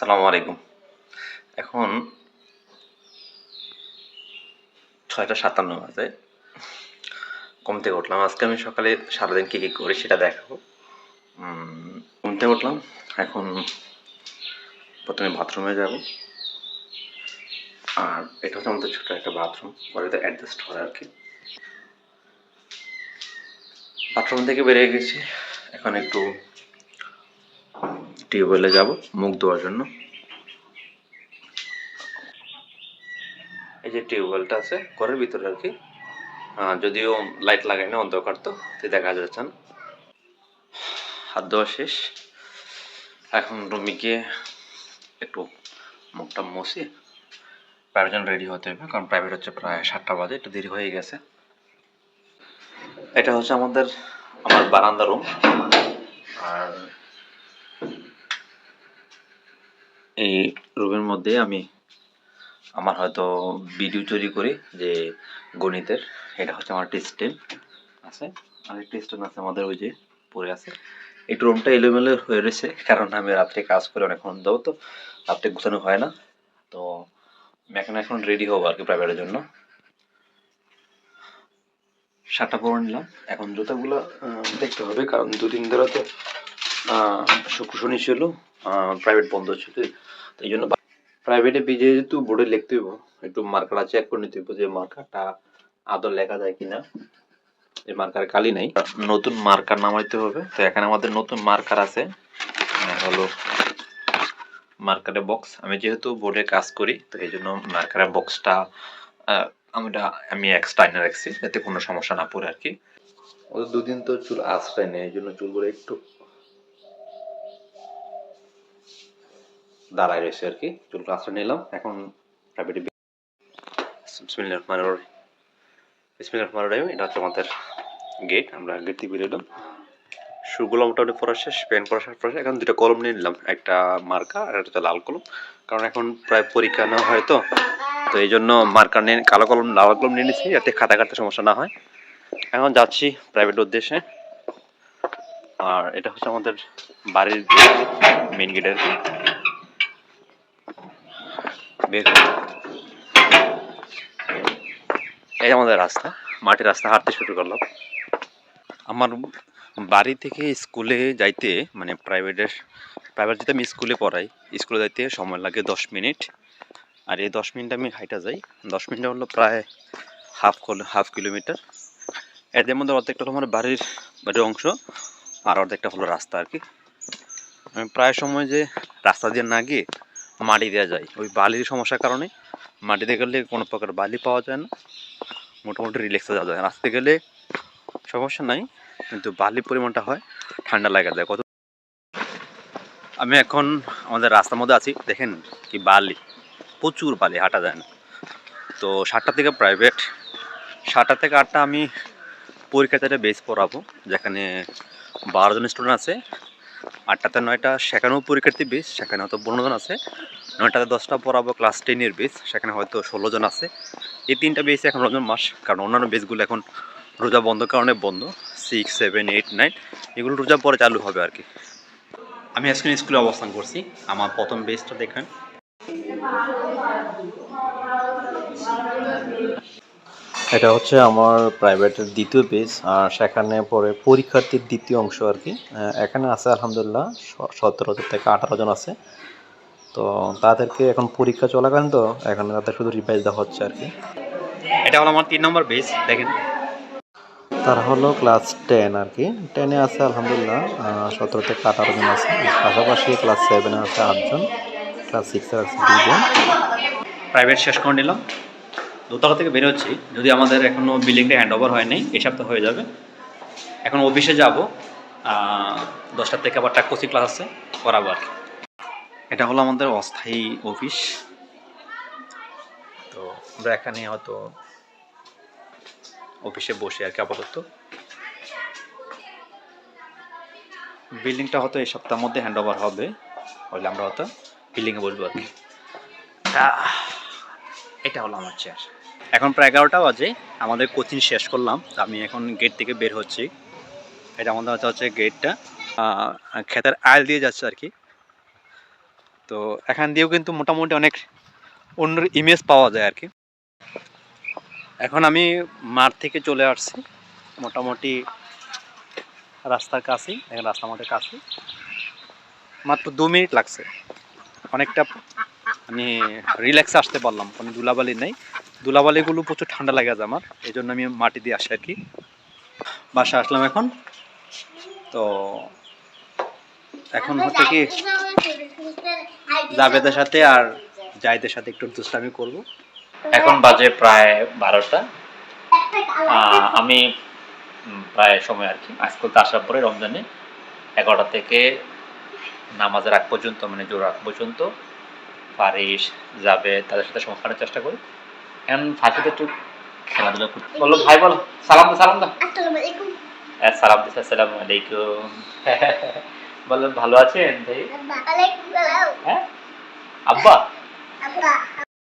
আসসালামু আলাইকুম। এখন ছয়টা সাতান্ন বাজে। থেকে উঠলাম। আজকে আমি সকালে সারাদিন কী কী করি সেটা দেখাবো। থেকে উঠলাম। এখন প্রথমে বাথরুমে যাব। আর এটা হচ্ছে আমাদের ছোটো একটা বাথরুম। পরে তো অ্যাডজাস্ট হয় আর কি। বাথরুম থেকে বেরিয়ে গেছি। এখন একটু টিউবওয়েলে যাব মুখ ধোয়ার জন্য। এই যে টিউবওয়েলটা আছে, ঘরের ভিতরে আর কি। যদিও লাইট লাগাই না অন্ধকার তো দেখা যাচ্ছে না। হাত ধোয়া শেষ। এখন রুমে গিয়ে একটু মুখটা মুছি প্রাইভেট রেডি হতে হবে, কারণ প্রাইভেট হচ্ছে প্রায় সাতটা বাজে, একটু দেরি হয়ে গেছে। এটা হচ্ছে আমাদের, আমার বারান্দা রুম আর এই রুমের মধ্যে আমি আমার হয়তো ভিডিও তৈরি করি যে গণিতের, এটা হচ্ছে আমার টেস্টেন আছে? আর টেস্টেন আছে আমাদের ওই যে পড়ে আছে। একটু রুমটা এলোমেলো হয়ে রয়েছে, কারণ আমি রাত্রে কাজ করে অনেকক্ষণ দেবো তো, রাত্রে গুছানো হয় না। তো আমি এখন রেডি হব আর কি প্রাইভেটের জন্য। শার্টটা পরে নিলাম। এখন জুতাগুলো দেখতে হবে, কারণ দুদিন ধরে তো শুক্র ছিল প্রাইভেট বন্ধ ছিল। এই জন্য প্রাইভেটে বিজে যেহেতু বোর্ডে লিখতে হইব, একটু মার্কারটা চেক করে নিতে হইব যে মার্কারটা আদৌ লেখা যায় কিনা। এই মার্কার কালি নাই। নতুন মার্কার নামাইতে হবে। তো এখানে আমাদের নতুন মার্কার আছে। হলো মার্কারের বক্স আমি যেহেতু বোর্ডে কাজ করি, তো এই জন্য মার্কারের বক্সটা আমি এটা- আমি এক্সট্রা এনে রাখছি, যাতে কোনো সমস্যা না পড়ে আর কি। ওদের দুদিন তো চুল আশ্রয় নেই, এই জন্য চুলগুলো একটু দাঁড়ায় রয়েছে আর কি। চুলগুলো আশ্রয় নিলাম। এখন প্রাইভেটে বিসমিল্লাহির রহমানির রহিম বিসমিল্লাহির রহমানির রহিম এটা হচ্ছে আমাদের গেট আমরা গেট থেকে বেরোলাম শুগুলো মোটামুটি পড়া শেষ পেন পড়া শেষ পড়া। এখন দুটো কলম নিয়ে নিলাম। একটা মার্কা আর একটা লাল কলম। কারণ এখন প্রায় পরীক্ষা নেওয়া হয় তো। তো এই জন্য মার্কার নিয়ে কালো কলম, লাল কলম নিয়ে নিচ্ছি যাতে খাতা কাটতে সমস্যা না হয়। এখন যাচ্ছি প্রাইভেট উদ্দেশ্যে। আর এটা হচ্ছে আমাদের বাড়ির মেন গেটের বের এই আমাদের রাস্তা, মাটির রাস্তা, হাঁটতে শুরু করলাম। আমার বাড়ি থেকে স্কুলে যাইতে মানে প্রাইভেটের প্রাইভেট যেতে আমি স্কুলে পড়াই, স্কুলে যাইতে সময় লাগে দশ মিনিট। আর এই দশ মিনিট আমি হাইটা যাই। দশ মিনিট হলো প্রায় হাফ হাফ কিলোমিটার এদের মধ্যে অর্ধেকটা হলো আমার বাড়ির বাড়ির অংশ, আর অর্ধেকটা হলো রাস্তা আর কি। আমি প্রায় সময় যে রাস্তা দিয়ে না গিয়ে মাটি দেওয়া যায়। ওই বালির সমস্যার কারণে মাটিতে গেলে কোনো প্রকার বালি পাওয়া যায় না। মোটামুটি রিল্যাক্সে যাওয়া যায়। রাস্তায় গেলে সমস্যা নাই, কিন্তু বালির পরিমাণটা হয়, ঠান্ডা লাগা যায়। কত আমি এখন আমাদের রাস্তার মধ্যে আছি। দেখেন কি বালি, প্রচুর বালি, হাঁটা যায় না। তো সাতটা থেকে প্রাইভেট সাতটা থেকে আটটা আমি পরীক্ষাতে বেস পড়াবো। যেখানে বারোজন স্টুডেন্ট আছে। আটটাতে নয়টা, সেখানেও পরীক্ষার্থী বেস সেখানে হয়তো পনেরো জন আছে। নয়টাতে দশটা পড়াবো ক্লাস টেনের বেস সেখানে হয়তো ষোলো জন আছে। এই তিনটা বেস এখন রমজান মাস, কারণ অন্যান্য বেসগুলো এখন রোজা বন্ধ, কারণে বন্ধ। সিক্স সেভেন এইট নাইন এগুলো রোজা পরে চালু হবে আর কি। আমি আজকে স্কুলে অবস্থান করছি। আমার প্রথম বেসটা দেখেন। এটা হচ্ছে আমার প্রাইভেটের দ্বিতীয় পেজ আর সেখানে পরে পরীক্ষার্থীর দ্বিতীয় অংশ আর কি। এখানে আছে আলহামদুলিল্লাহ সতেরো থেকে আঠারো জন আছে। তো তাদেরকে এখন পরীক্ষা চলাকালীন তো এখানে তাদের শুধু রিভাইজ দেওয়া হচ্ছে আর কি। এটা হলো আমার তিন নম্বর বেস দেখেন। তারা হলো ক্লাস টেন আর কি। টেনে আছে আলহামদুলিল্লাহ সতেরো থেকে আঠারো জন আছে। পাশাপাশি ক্লাস সেভেনে আছে আটজন ক্লাস সিক্সে আছে দুজন প্রাইভেট শেষ করে নিলাম। দোতলা থেকে বের হচ্ছি। যদি আমাদের এখনও বিল্ডিংটা হ্যান্ড ওভার হয় নাই, এই সপ্তাহ হয়ে যাবে। এখন অফিসে যাব দশটার থেকে আবার কোচিং ক্লাস আছে, করাবো আর এটা হলো আমাদের অস্থায়ী অফিস তো আমরা এখানে হয়তো অফিসে বসে আর কি আপাতত। বিল্ডিংটা হয়তো এই সপ্তাহের মধ্যে হ্যান্ড ওভার হবে, হলে আমরা হয়তো বিল্ডিংয়ে বসবো আর কি। এটা হলো আমার চেয়ার এখন প্রায় এগারোটা বাজে, আমাদের কোচিং শেষ করলাম আমি এখন গেট থেকে বের হচ্ছি। এটা আমাদের হচ্ছে হচ্ছে গেটটা ক্ষেতের আয়ল দিয়ে যাচ্ছে আর কি। তো এখান দিয়েও কিন্তু মোটামুটি অনেক অন্য ইমেজ পাওয়া যায় আর কি। এখন আমি মাঠ থেকে চলে আসছি, মোটামুটি রাস্তার কাছেই এখন রাস্তা মাঠের কাছে মাত্র দু মিনিট লাগছে, অনেকটা আমি রিল্যাক্সে আসতে পারলাম, কোনো ধুলাবালি নেই। ধুলাবালিগুলো প্রচুর ঠান্ডা লাগে আছে আমার, এই জন্য আমি মাটি দিয়ে আসি আর কি। বাসা আসলাম এখন। তো এখন হচ্ছে কি জাবেদের সাথে আর জাহিদের সাথে একটু দুষ্টামি করব। এখন বাজে প্রায় বারোটা। আমি প্রায় সময় আর কি আজ করতে আসার পরে রমজানে এগারোটা থেকে নামাজের আগ পর্যন্ত মানে জোর আগ পর্যন্ত পারিস যাবে তাদের সাথে সময় কাটানোর চেষ্টা করি। এখন ফাঁকিতে একটু খেলাধুলা করতে বলো ভাই বলো সালাম দে সালাম দাও হ্যাঁ সালাম দিস সালাম আলাইকুম। বলো ভালো আছেন ভাই? হ্যাঁ? আব্বা।